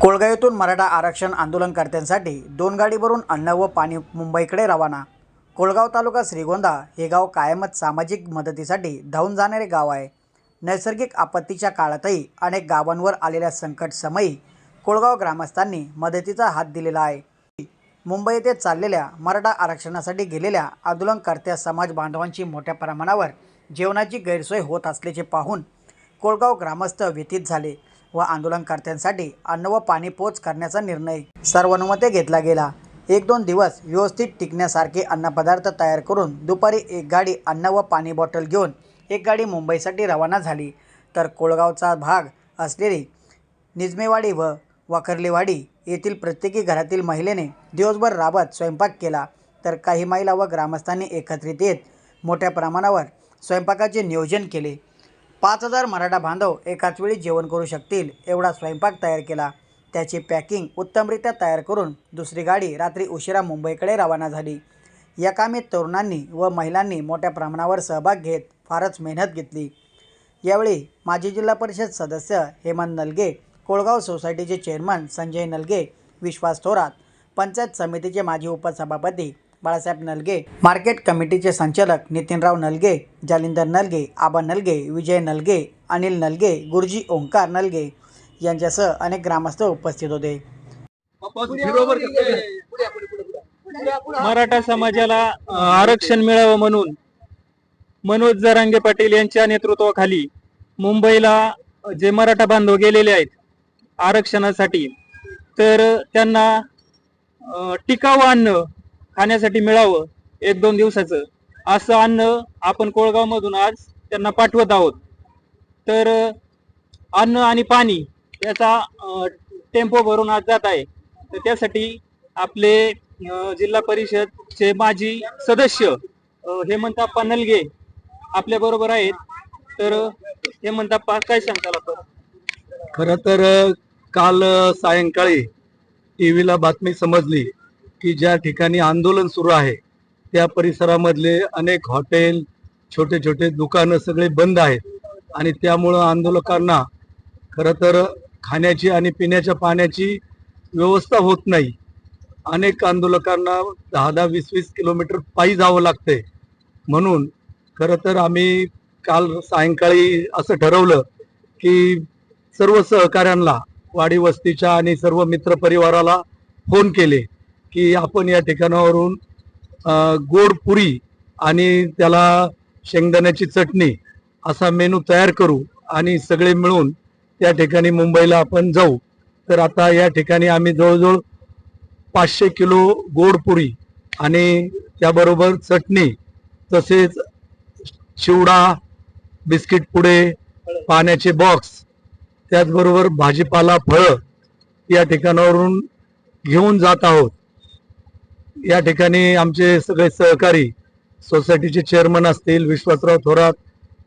कोळगाव येथून मराठा आरक्षण आंदोलनकर्त्यांसाठी दोन गाडीवरून अन्न व पाणी मुंबईकडे रवाना. कोळगाव तालुका श्रीगोंदा हे गाव कायमच सामाजिक मदतीसाठी धावून जाणारे गाव आहे. नैसर्गिक आपत्तीच्या काळातही अनेक गावांवर आलेल्या संकट समयी कोळगाव ग्रामस्थांनी मदतीचा हात दिलेला आहे. मुंबई येथे चाललेल्या मराठा आरक्षणासाठी गेलेल्या आंदोलनकर्त्या समाज बांधवांची मोठ्या प्रमाणावर जेवणाची गैरसोय होत असल्याचे पाहून कोळगाव ग्रामस्थ व्यथित झाले. व आंदोलनकर्त्यांसाठी अन्न व पाणी पोच करण्याचा निर्णय सर्वानुमते घेतला गेला. एक दोन दिवस व्यवस्थित टिकण्यासारखे अन्नपदार्थ तयार करून दुपारी एक गाडी अन्न व पाणी बॉटल घेऊन एक गाडी मुंबईसाठी रवाना झाली. तर कोळगावचा भाग असलेली निजमेवाडी व वाकर्लेवाडी येथील प्रत्येकी घरातील महिलेने दिवसभर राबत स्वयंपाक केला. तर काही महिला व ग्रामस्थांनी एकत्रित येत मोठ्या प्रमाणावर स्वयंपाकाचे नियोजन केले. पाच हजार मराठा बांधव एकाच वेळी जेवण करू शकतील एवढा स्वयंपाक तयार केला. त्याची पॅकिंग उत्तमरित्या तयार करून दुसरी गाडी रात्री उशिरा मुंबईकडे रवाना झाली. या कामी तरुणांनी व महिलांनी मोठ्या प्रमाणावर सहभाग घेत फारच मेहनत घेतली. यावेळी माजी जिल्हा परिषद सदस्य हेमंत नलगे कोळगाव सोसायटीचे चेअरमन संजय नलगे विश्वास थोरात पंचायत समितीचे माजी उपसभापती बाळासाहेब नलगे मार्केट कमिटीचे संचालक नितीनराव नलगे जालिंदर नलगे आबा नलगे विजय नलगे अनिल नलगे गुरुजी ओंकार नलगे यांच्यासह अनेक ग्रामस्थ उपस्थित होते. मराठा समाजाला आरक्षण मिळावं म्हणून मनोज जरांगे पाटील यांच्या नेतृत्वाखाली मुंबईला जे मराठा बांधव गेलेले आहेत आरक्षणासाठी तर त्यांना टिकाऊ अन्न खाण्यासाठी मिळावं एक दोन दिवसाचं. असं अन्न आपण कोळगाव मधून आज त्यांना पाठवत आहोत. तर अन्न आणि पाणी याचा टेम्पो भरून आज जात आहे. तर त्यासाठी आपले जिल्हा परिषदचे माजी सदस्य अ, हेमंतप्पा नलगे आपल्या बरोबर आहेत. तर अ, पा काय सांगताल आपण? खर तर काल सायंकाळी सायंकाळी टीव्हीला बातमी समजली. की ज्या ठिकाणी आंदोलन सुरू आहे त्या परिसरामधले अनेक हॉटेल छोटे छोटे दुकानं सगळे बंद आहेत. आणि त्यामुळं आंदोलकांना खरं तर खाण्याची आणि पिण्याच्या पाण्याची व्यवस्था होत नाही. अनेक आंदोलकांना दहा दहा वीस वीस किलोमीटर पायी जावं लागतंय. म्हणून खरं तर आम्ही काल सायंकाळी असं ठरवलं की सर्व सहकाऱ्यांना वाडी वस्तीच्या आणि सर्व मित्र परिवाराला फोन केले. की आपण या ठिकाणावरून गोड पुरी आणि त्याला शेंगदाण्याची चटणी असा मेनू तयार करू आणि सगळे मिळून त्या ठिकाणी मुंबईला आपण जाऊ. तर आता या ठिकाणी आम्ही जवळजवळ पाचशे किलो गोड पुरी आणि त्याबरोबर चटणी तसेच चिवडा बिस्किट पुडे पाण्याचे बॉक्स त्याचबरोबर भाजीपाला फळं या ठिकाणावरून घेऊन जात आहोत. या ठिकाणी आमचे सगळे सहकारी सोसायटीचे चेअरमन असतील विश्वासराव थोरात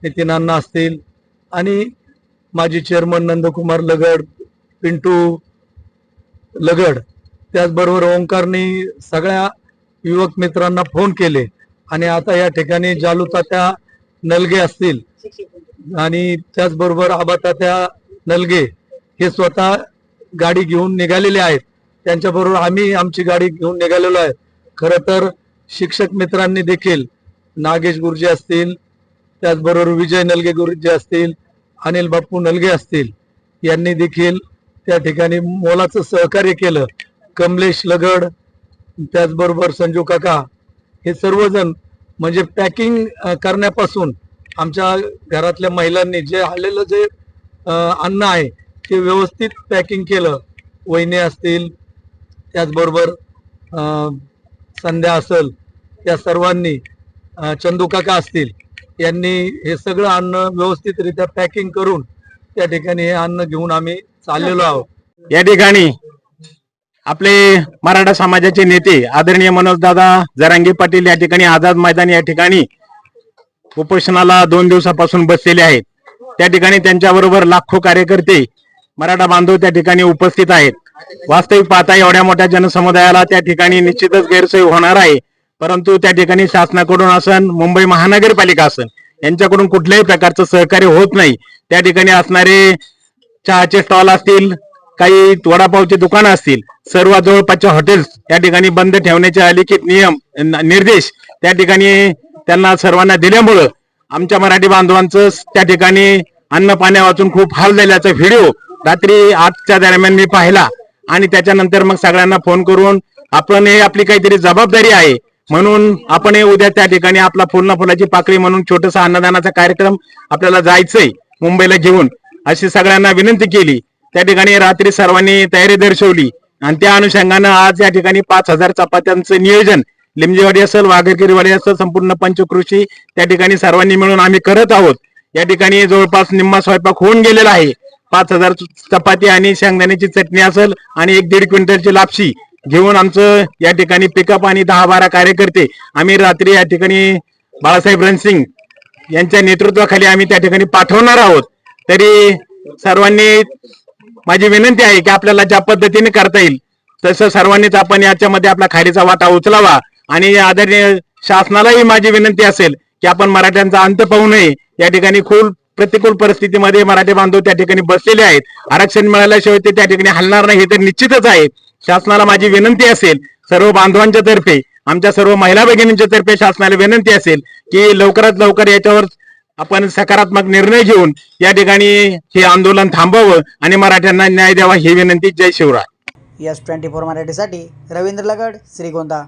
नितीन अण्णा असतील आणि माजी चेअरमन नंदकुमार लगड पिंटू लगड त्याचबरोबर ओंकारनी सगळ्या युवक मित्रांना फोन केले आणि आता या ठिकाणी जालूतात्या नलगे असतील आणि त्याचबरोबर आबातात्या नलगे हे स्वतः गाडी घेऊन निघालेले आहेत. त्यांच्याबरोबर आम्ही आमची गाडी घेऊन निघालेलो आहे. खरं तर शिक्षक मित्रांनी देखील नागेश गुरुजी असतील त्याचबरोबर विजय नलगे गुरुजी असतील अनिल बाप्पू नलगे असतील यांनी देखील त्या ठिकाणी मोलाचं सहकार्य केलं. कमलेश लगड त्याचबरोबर संजू काका हे सर्वजण म्हणजे पॅकिंग करण्यापासून आमच्या घरातल्या महिलांनी जे आलेलं जे अन्न आहे ते व्यवस्थित पॅकिंग केलं. वहिने असतील त्याचबरोबर संध्या असल या सर्वांनी चंदूकाका असतील यांनी हे सगळं अन्न व्यवस्थितरित्या पॅकिंग करून त्या ठिकाणी हे अन्न घेऊन आम्ही चाललेलो आहोत. या ठिकाणी आपले मराठा समाजाचे नेते आदरणीय मनोजदादा जरांगे पाटील या ठिकाणी आझाद मैदान या ठिकाणी उपोषणाला दोन दिवसापासून बसलेले आहेत. त्या ठिकाणी त्यांच्याबरोबर लाखो कार्यकर्ते मराठा बांधव त्या ठिकाणी उपस्थित आहेत. वास्तविक पाहता एवढ्या मोठ्या जनसमुदायाला त्या ठिकाणी निश्चितच गैरसोय होणार आहे. परंतु त्या ठिकाणी शासनाकडून असन मुंबई महानगरपालिका असन यांच्याकडून कुठल्याही प्रकारचं सहकार्य होत नाही. त्या ठिकाणी असणारे चहाचे स्टॉल असतील काही वडापावचे दुकानं असतील सर्व जवळपासच्या हॉटेल्स त्या ठिकाणी बंद ठेवण्याचे अलिखित नियम निर्देश त्या ठिकाणी त्यांना सर्वांना दिल्यामुळं आमच्या मराठी बांधवांचं त्या ठिकाणी अन्न पाण्या वाचून खूप हाल झाल्याचा व्हिडिओ रात्री आठच्या दरम्यान मी पाहिला. आणि त्याच्यानंतर मग सगळ्यांना फोन करून आपण हे आपली काहीतरी जबाबदारी आहे. म्हणून आपण हे उद्या त्या ठिकाणी आपला फुलना फुलाची पाकळी म्हणून छोटासा अन्नदानाचा कार्यक्रम आपल्याला जायचंय मुंबईला घेऊन अशी सगळ्यांना विनंती केली. त्या ठिकाणी रात्री सर्वांनी तयारी दर्शवली. आणि त्या अनुषंगानं आज या ठिकाणी पाच हजार चपात्यांचं नियोजन लिमजेवाडी असेल वाघरकिरीवाडी असेल संपूर्ण पंचकृषी त्या ठिकाणी सर्वांनी मिळून आम्ही करत आहोत. या ठिकाणी जवळपास निम्मा स्वयंपाक होऊन गेलेला आहे. पाच हजार चपाती आणि शेंगदाण्याची चटणी असेल आणि एक दीड क्विंटलची लापशी घेऊन आमचं या ठिकाणी पिकअप आणि दहा बारा कार्यकर्ते. आम्ही रात्री या ठिकाणी बाळासाहेब रणसिंग यांच्या नेतृत्वाखाली आम्ही त्या ठिकाणी पाठवणार आहोत. तरी सर्वांनी माझी विनंती आहे की आपल्याला ज्या पद्धतीने करता येईल तसं सर्वांनीच आपण याच्यामध्ये आपला खारीचा वाटा उचलावा. आणि आदरणीय शासनालाही माझी विनंती असेल की आपण मराठ्यांचा अंत पाहू नये. या ठिकाणी खूप प्रतिकूल परिस्थितीमध्ये मराठी बांधव त्या ठिकाणी बसलेले आहेत. आरक्षण मिळाल्याशिवाय ते त्या ठिकाणी हलणार नाही हे तर निश्चितच आहे. शासनाला माझी विनंती असेल सर्व बांधवांच्या तर्फे आमच्या सर्व महिला भगिनींच्या तर्फे शासनाला विनंती असेल की लवकरात लवकर याच्यावर आपण सकारात्मक निर्णय घेऊन या ठिकाणी हे आंदोलन थांबवावं आणि मराठ्यांना न्याय द्यावा ही विनंती. जय शिवराय. एस ट्वेंटी फोर मराठीसाठी रवींद्र लगड श्रीगोंदा.